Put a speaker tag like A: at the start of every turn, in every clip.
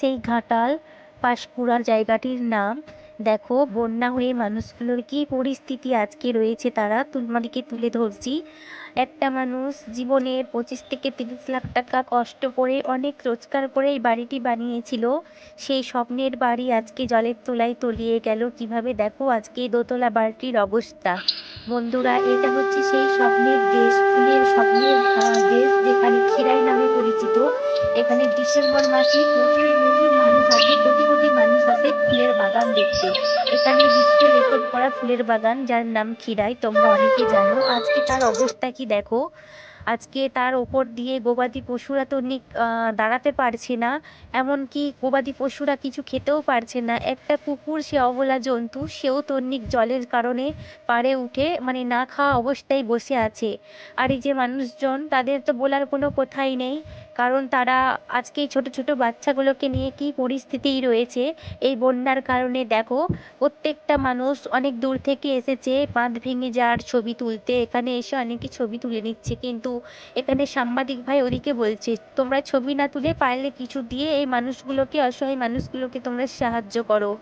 A: সেই ঘাটাল পাঁশকুড়ার জায়গাটির নাম। দেখো, বন্যা হয়ে মানুষগুলোর কী পরিস্থিতি আজকে রয়েছে তারা? তোমাদেরকে তুলে ধরছি। একটা মানুষ জীবনের পঁচিশ থেকে তিরিশ লাখ টাকা কষ্ট করে অনেক রোজগার করে এই বাড়িটি বানিয়েছিল। সেই স্বপ্নের বাড়ি আজকে জলের তলায় তলিয়ে গেল। কীভাবে? দেখো, আজকে দোতলা বাড়িটির অবস্থা। বন্ধুরা, এটা হচ্ছে সেই স্বপ্নের দেশ। এখানে ডিসেম্বর মাসে প্রচুর প্রচুর মানুষ আসে, কোটি কোটি মানুষ আসে ফুলের বাগান দেখতে। এখানে বিশ্ব রেকর্ড করা ফুলের বাগান, যার নাম খিরাই তোমরা অনেকে জানো। আজকে তার অবস্থা কি দেখো? আজকে তার ওপর দিয়ে গবাদি পশুরা তো দাঁড়াতে পারছে না। এমনকি গবাদি পশুরা কিছু খেতেও পারছে না। একটা কুকুর, সে অবলা জন্তু, সেও তন্নিক জলের কারণে পারে উঠে মানে না খাওয়া অবস্থায় বসে আছে। আর এই যে মানুষজন, তাদের তো বলার কোনো কথাই নেই। কারণ তারা আজকে এই ছোটো ছোটো বাচ্চাগুলোকে নিয়ে কী পরিস্থিতিই রয়েছে এই বন্যার কারণে দেখো, প্রত্যেকটা মানুষ অনেক দূর থেকে এসেছে বাঁধ ভেঙে যাওয়ার ছবি তুলতে। এখানে এসে অনেকে ছবি তুলে নিচ্ছে। কিন্তু এখানে সাংবাদিক ভাই ওদিকে বলছে, তোমরা ছবি না তুলে পারলে কিছু দিয়ে এই মানুষগুলোকে, অসহায় মানুষগুলোকে তোমরা সাহায্য করো।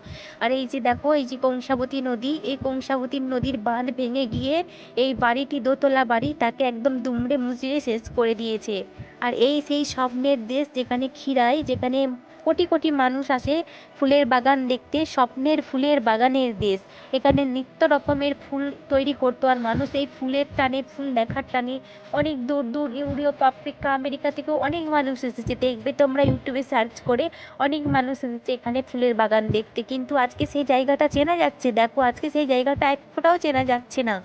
A: আর এই যে দেখো, এই যে কংসাবতী নদী, এই কংসাবতী নদীর বাঁধ ভেঙে গিয়ে এই বাড়িটি দোতলা বাড়ি তাকে একদম দুমড়ে মুচড়ে শেষ করে দিয়েছে। আর এই সেই স্বপ্নের দেশ যেখানে ক্ষীরাই যেখানে কোটি কোটি মানুষ আসে ফুলের বাগান দেখতে, স্বপ্নের ফুলের বাগানের দেশ। এখানে নিত্য রকমের ফুল তৈরি করতো আর মানুষ এই ফুলের টানে, ফুল দেখার টানে অনেক দূর দূর ইউরোপ, আফ্রিকা, আমেরিকা থেকেও অনেক মানুষ এসেছে। দেখবে তোমরা ইউটিউবে সার্চ করে অনেক মানুষ এসেছে এখানে ফুলের বাগান দেখতে। কিন্তু আজকে সেই জায়গাটা চেনা যাচ্ছে, দেখো আজকে সেই জায়গাটা এক ফোটাও চেনা যাচ্ছে না।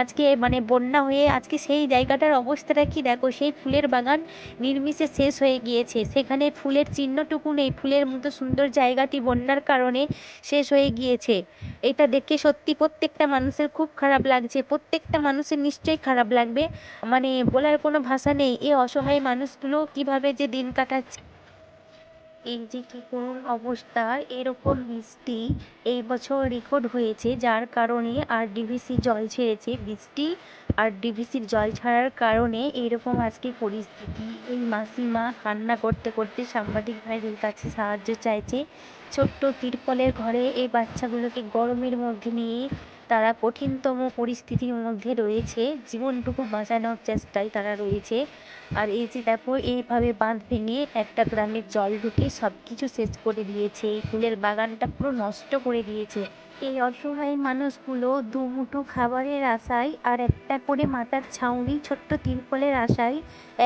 A: আজকে মানে বন্যা হয়ে আজকে সেই জায়গাটার অবস্থাটা কি? দেখো সেই ফুলের বাগান নির্মিষে শেষ হয়ে গিয়েছে। সেখানে ফুলের চিহ্নটুকু নেই। ফুলের মতো সুন্দর জায়গাটি বন্যার কারণে শেষ হয়ে গিয়েছে। এটা দেখে সত্যি প্রত্যেকটা মানুষের খুব খারাপ লাগছে। প্রত্যেকটা মানুষের নিশ্চয়ই খারাপ লাগবে। মানে বলার কোনো ভাষা নেই। এ অসহায় মানুষগুলো কীভাবে যে দিন কাটাচ্ছে। এই যে কি করুণ অবস্থা, এরকম বৃষ্টি এই বছর রেকর্ড হয়েছে, যার কারণে আর ডিভিসি জল ছেড়েছে। বৃষ্টি আর ডিভিসির জল ছাড়ার কারণে এরকম আজকে পরিস্থিতি। এই মাসিমা কান্না করতে করতে সাংবাদিক ভাইদের কাছে সাহায্য চাইছে। ছোট্ট তিরপলের ঘরে এই বাচ্চাগুলোকে গরমের মধ্যে নিয়ে তারা কঠিনতম পরিস্থিতির মধ্যে রয়েছে। জীবনটুকু বাঁচানোর চেষ্টায় তারা রয়েছে। আর এই যে দেখো, এইভাবে বাঁধ ভেঙে একটা গ্রামের জল ঢুকে সব কিছু শেষ করে দিয়েছে। এই ফুলের বাগানটা পুরো নষ্ট করে দিয়েছে। এই অসহায় মানুষগুলো দুমুঠো খাবারের আশায় আর একটা করে মাথার ছাউনি, ছোট্ট তিরপলের আশায়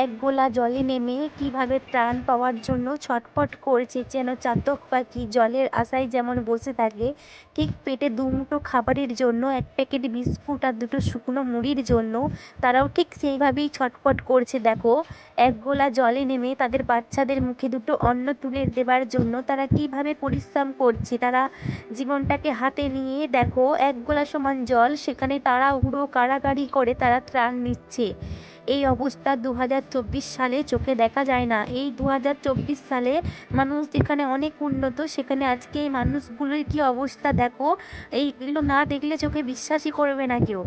A: এক গোলা জলে নেমে কীভাবে ত্রাণ পাওয়ার জন্য ছটফট করছে যেন চাতক পাখি জলের আশায় যেমন বসে থাকে, ঠিক পেটে দুমুঠো খাবারের জন্য এক প্যাকেট বিস্কুট আর দুটো শুকনো মুড়ির জন্য তারাও ঠিক সেইভাবেই ছটফট করছে। দেখো, এক গোলা জলে নেমে তাদের বাচ্চাদের মুখে দুটো অন্ন তুলে দেবার জন্য তারা কীভাবে পরিশ্রম করছে, তারা জীবনটাকে হাতে নিয়ে দেখো, এক গোলা সমান জল, সেখানে তারা উড়ো কাড়াকাড়ি করে তারা ত্রাণ নিচ্ছে। এই অবস্থা দু হাজার চব্বিশ সালে চোখে দেখা যায় না। এই দু হাজার চব্বিশ সালে মানুষ যেখানে অনেক উন্নত, সেখানে আজকে এই মানুষগুলোর কী অবস্থা দেখো? এইগুলো না দেখলে চোখে বিশ্বাসই করবে না কেউ।